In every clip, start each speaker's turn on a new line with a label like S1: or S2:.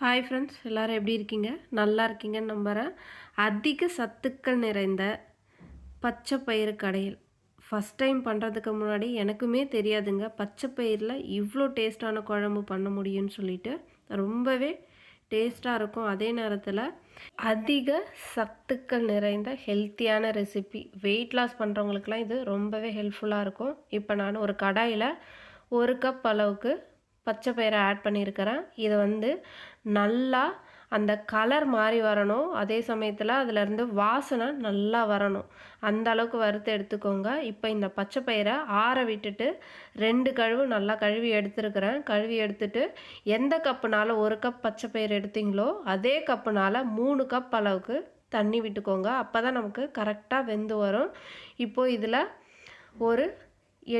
S1: Hi friends எல்லோரும் எப்படி இருக்கீங்க? நல்லா இருக்கீங்கன்னு நம்புகிறேன் அதிக சத்துக்கள் நிறைந்த பச்சை பயிறு கடையில். ஃபஸ்ட் டைம் பண்ணுறதுக்கு முன்னாடி எனக்குமே தெரியாதுங்க. பச்சை பயிரில் இவ்வளோ டேஸ்ட்டான குழம்பு பண்ண முடியும்னு சொல்லிட்டு ரொம்பவே டேஸ்ட்டாக இருக்கும். அதே நேரத்தில் அதிக சத்துக்கள் நிறைந்த ஹெல்த்தியான ரெசிபி வெயிட் லாஸ் பண்ணுறவங்களுக்குலாம் இது ரொம்பவே ஹெல்ப்ஃபுல்லாக இருக்கும். இப்போ நான் ஒரு கடாயில் ஒரு கப் அளவுக்கு பச்சை பயிரை ஆட் பண்ணியிருக்கிறேன். இதை வந்து நல்லா அந்த கலர் மாறி வரணும். அதே சமயத்தில் அதிலேருந்து வாசனை நல்லா வரணும். அந்த அளவுக்கு வறுத்து எடுத்துக்கோங்க. இப்போ இந்த பச்சை பயிரை ஆற விட்டுட்டு ரெண்டு கழுவு நல்லா கழுவி எடுத்துருக்கிறேன். கழுவி எடுத்துட்டு எந்த கப்புனால ஒரு கப் பச்சை பயிர் எடுத்தீங்களோ அதே கப்புனால மூணு கப் அளவுக்கு தண்ணி விட்டுக்கோங்க. அப்போ தான் நமக்கு கரெக்டாக வெந்து வரும். இப்போது இதில் ஒரு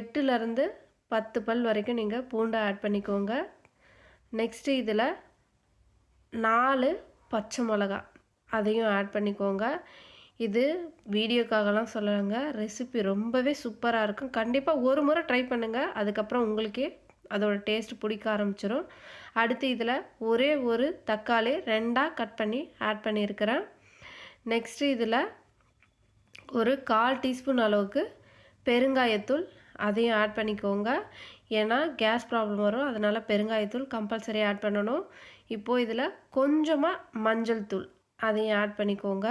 S1: எட்டுலேருந்து பத்து பல் வரைக்கும் நீங்கள் பூண்டை ஆட் பண்ணிக்கோங்க. நெக்ஸ்ட்டு இதில் நாலு பச்சை மிளகா அதையும் ஆட் பண்ணிக்கோங்க. இது வீடியோக்காகலாம் சொல்லலைங்க. ரெசிபி ரொம்பவே சூப்பராக இருக்கும். கண்டிப்பாக ஒரு முறை ட்ரை பண்ணுங்கள் அதுக்கப்புறம் உங்களுக்கே அதோட டேஸ்ட் பிடிக்க ஆரம்பிச்சிடும் அடுத்து இதில் ஒரே ஒரு தக்காளி ரெண்டாக கட் பண்ணி ஆட் பண்ணியிருக்கிறேன் நெக்ஸ்ட்டு இதில் ஒரு கால் டீஸ்பூன் அளவுக்கு பெருங்காயத்தூள் அதையும் ஆட் பண்ணிக்கோங்க. ஏன்னா கேஸ் ப்ராப்ளம் வரும். அதனால் பெருங்காயத்தூள் கம்பல்சரி ஆட் பண்ணணும். இப்போது இதில் கொஞ்சமாக மஞ்சள் தூள் அதையும் ஆட் பண்ணிக்கோங்க.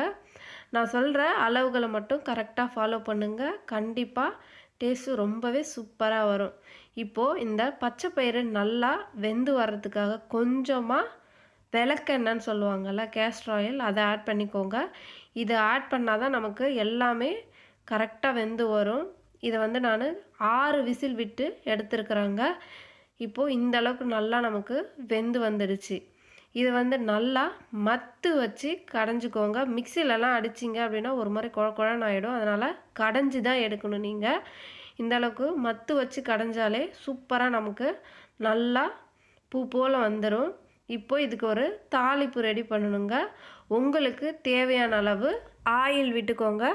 S1: நான் சொல்கிற அளவுகளை மட்டும் கரெக்டாக ஃபாலோ பண்ணுங்கள் கண்டிப்பாக டேஸ்ட்டு ரொம்பவே சூப்பராக வரும். இப்போது இந்த பச்சை பயிறு நல்லா வெந்து வர்றதுக்காக கொஞ்சமாக விளக்கெண்ணன்னு சொல்லுவாங்கள்ல கேஸ்ட்ர் ஆயில் அதை ஆட் பண்ணிக்கோங்க. இதை ஆட் பண்ணால் தான் நமக்கு எல்லாமே கரெக்டாக வெந்து வரும். இதை வந்து நான் ஆறு விசில் விட்டு எடுத்துருக்குறாங்க. இப்போது இந்த அளவுக்கு நல்லா நமக்கு வெந்து வந்துடுச்சு. இதை வந்து நல்லா மத்து வச்சு கடைஞ்சிக்கோங்க. மிக்சிலலாம் அடிச்சிங்க அப்படின்னா ஒரு மாதிரி குழ குழன்னு ஆகிடும் அதனால் கடைஞ்சி தான் எடுக்கணும் நீங்கள் இந்த அளவுக்கு மத்து வச்சு கடைஞ்சாலே சூப்பராக நமக்கு நல்லா பூ போல் வந்துடும் இப்போ இதுக்கு ஒரு தாளிப்பு ரெடி பண்ணணுங்க. உங்களுக்கு தேவையான அளவு ஆயில் விட்டுக்கோங்க.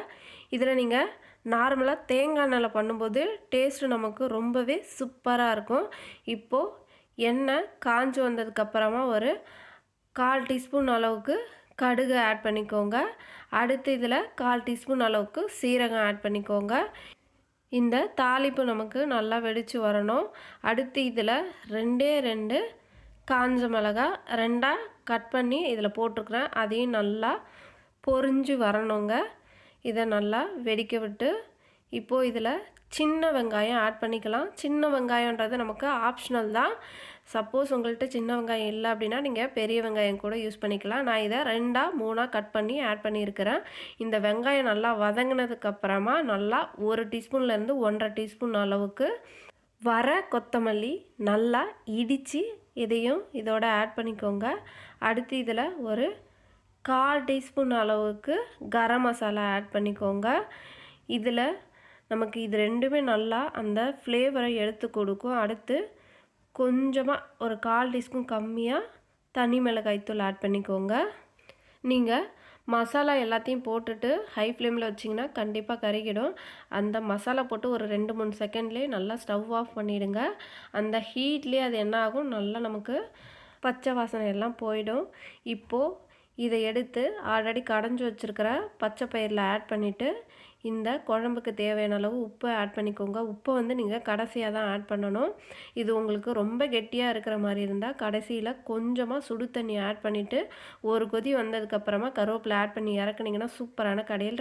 S1: இதில் நீங்கள் நார்மலாக தேங்காய் எண்ணெயில் பண்ணும்போது டேஸ்ட்டு நமக்கு ரொம்பவே சூப்பராக இருக்கும். இப்போது எண்ணெய் காஞ்சி வந்ததுக்கப்புறமா ஒரு கால் டீஸ்பூன் அளவுக்கு கடுகு ஆட் பண்ணிக்கோங்க. அடுத்து இதில் கால் டீஸ்பூன் அளவுக்கு சீரகம் ஆட் பண்ணிக்கோங்க. இந்த தாளிப்பு நமக்கு நல்லா வெடித்து வரணும். அடுத்து இதில் ரெண்டே ரெண்டு காஞ்ச மிளகா ரெண்டாக கட் பண்ணி இதில் போட்டிருக்குறேன் அதையும் நல்லா பொறிஞ்சு வரணுங்க. இதை நல்லா வெடிக்க விட்டு இப்போது இதில் சின்ன வெங்காயம் ஆட் பண்ணிக்கலாம். சின்ன வெங்காயன்றது நமக்கு ஆப்ஷனல் தான். சப்போஸ் உங்கள்கிட்ட சின்ன வெங்காயம் இல்லை அப்படின்னா நீங்கள் பெரிய வெங்காயம் கூட யூஸ் பண்ணிக்கலாம். நான் இதை ரெண்டாக மூணாக கட் பண்ணி ஆட் பண்ணியிருக்கிறேன். இந்த வெங்காயம் நல்லா வதங்கினதுக்கப்புறமா நல்லா ஒரு டீஸ்பூன்லேருந்து ஒன்றரை டீஸ்பூன் அளவுக்கு வர கொத்தமல்லி நல்லா இடித்து இதையும் இதோட ஆட் பண்ணிக்கோங்க. அடுத்து இதில் ஒரு கால் டீஸ்பூன் அளவுக்கு கரம் மசாலா ஆட் பண்ணிக்கோங்க. இதில் நமக்கு இது ரெண்டுமே நல்லா அந்த ஃப்ளேவரை எடுத்து கொடுக்கும். அடுத்து கொஞ்சமாக ஒரு கால் டீஸ்பூன் கம்மியாக தனி மிளகாய்த்தூள் ஆட் பண்ணிக்கோங்க. நீங்கள் மசாலா எல்லாத்தையும் போட்டுட்டு ஹை ஃப்ளேமில் வச்சிங்கன்னா கண்டிப்பாக கருகிடும். அந்த மசாலா போட்டு ஒரு ரெண்டு மூணு செகண்ட்லேயே நல்லா ஸ்டவ் ஆஃப் பண்ணிவிடுங்க அந்த ஹீட்லேயே அது என்ன ஆகும்? நல்லா நமக்கு பச்சை வாசனை எல்லாம் போயிடும். இப்போது இதை எடுத்து ஆல்ரெடி கடைஞ்சி வச்சுருக்கிற பச்சை பயிரில் ஆட் பண்ணிவிட்டு இந்த குழம்புக்கு தேவையான அளவு உப்பு ஆட் பண்ணிக்கோங்க. உப்பை வந்து நீங்கள் கடைசியாக தான் ஆட் பண்ணணும். இது உங்களுக்கு ரொம்ப கெட்டியாக இருக்கிற மாதிரி இருந்தால் கடைசியில் கொஞ்சமாக சுடு தண்ணி ஆட் பண்ணிவிட்டு ஒரு கொதி வந்ததுக்கப்புறமா கருவேப்பிலை ஆட் பண்ணி இறக்குனிங்கன்னா சூப்பரான கடையில்